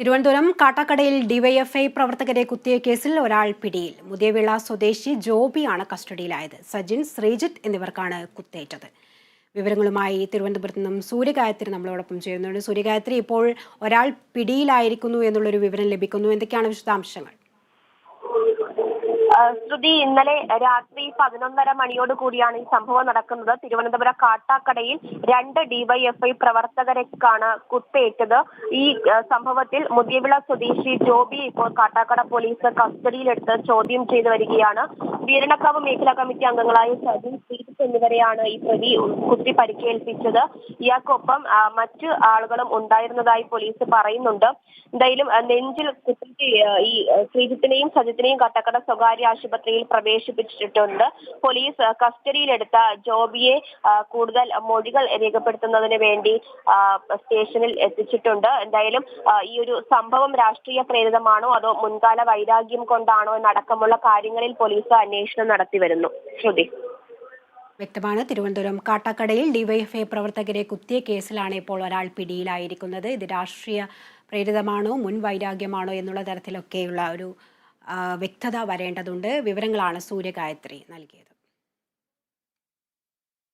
Thiruvananthapuram കാട്ടാക്കടയിൽ DYFI പ്രവർത്തകരെ കുത്തിയ കേസിൽ ഒരാൾ പിടിയിൽ. മുതിയവിള സ്വദേശി ജോബിയാണ് കസ്റ്റഡിയിലായത്. സജിൻ ശ്രീജിത്ത് എന്നിവർക്കാണ് കുത്തേറ്റത്. വിവരങ്ങളുമായി തിരുവനന്തപുരത്ത് നിന്നും സൂര്യഗായത്രി നമ്മളോടൊപ്പം ചേരുന്നുണ്ട്. സൂര്യഗായത്രി ഇപ്പോൾ ഒരാൾ പിടിയിലായിരിക്കുന്നു എന്നുള്ളൊരു വിവരം ലഭിക്കുന്നു. എന്തൊക്കെയാണ് വിശദാംശങ്ങൾ? ശ്രുതി ഇന്നലെ രാത്രി പതിനൊന്നര മണിയോട് കൂടിയാണ് ഈ സംഭവം നടക്കുന്നത്. തിരുവനന്തപുരം കാട്ടാക്കടയിൽ രണ്ട് ഡിവൈഎഫ്ഐ പ്രവർത്തകരെക്കാണ് കുത്തേറ്റത്. ഈ സംഭവത്തിൽ മുതിയവിള സ്വദേശി ജോബി ഇപ്പോൾ കാട്ടാക്കട പോലീസ് കസ്റ്റഡിയിലെടുത്ത് ചോദ്യം ചെയ്തു വരികയാണ്. വീരണക്കാവ് മേഖലാ കമ്മിറ്റി അംഗങ്ങളായ സജിൻ ശ്രീജിത്ത് എന്നിവരെയാണ് ഈ പ്രതി കുത്തി പരിക്കേൽപ്പിച്ചത്. ഇയാൾക്കൊപ്പം മറ്റ് ആളുകളും ഉണ്ടായിരുന്നതായി പോലീസ് പറയുന്നുണ്ട്. എന്തായാലും നെഞ്ചിൽ കുത്തിക്ക് ഈ ശ്രീജിത്തിനെയും സജിത്തിനെയും കട്ടക്കട സ്വകാര്യ ആശുപത്രിയിൽ പ്രവേശിപ്പിച്ചിട്ടുണ്ട്. പോലീസ് കസ്റ്റഡിയിലെടുത്ത ജോബിയെ കൂടുതൽ മൊഴികൾ രേഖപ്പെടുത്തുന്നതിന് വേണ്ടി സ്റ്റേഷനിൽ എത്തിച്ചിട്ടുണ്ട്. എന്തായാലും ഈ ഒരു സംഭവം രാഷ്ട്രീയ പ്രേരിതമാണോ അതോ മുൻകാല വൈരാഗ്യം കൊണ്ടാണോ എന്നടക്കമുള്ള കാര്യങ്ങളിൽ പോലീസ് അന്വേഷണം നടത്തി വരുന്നു. ശ്രുതി. വ്യക്തമാണ്. തിരുവനന്തപുരം കാട്ടാക്കടയിൽ ഡിവൈഎഫ്ഐ പ്രവർത്തകരെ കുത്തിയ കേസിലാണ് ഇപ്പോൾ ഒരാൾ പിടിയിലായിരിക്കുന്നത്. ഇത് രാഷ്ട്രീയ പ്രേരിതമാണോ മുൻ വൈരാഗ്യമാണോ എന്നുള്ള തരത്തിലൊക്കെയുള്ള ഒരു വ്യക്തത വരേണ്ടതുണ്ട്. വിവരങ്ങളാണ് സൂര്യഗായത്രി നൽകിയത്.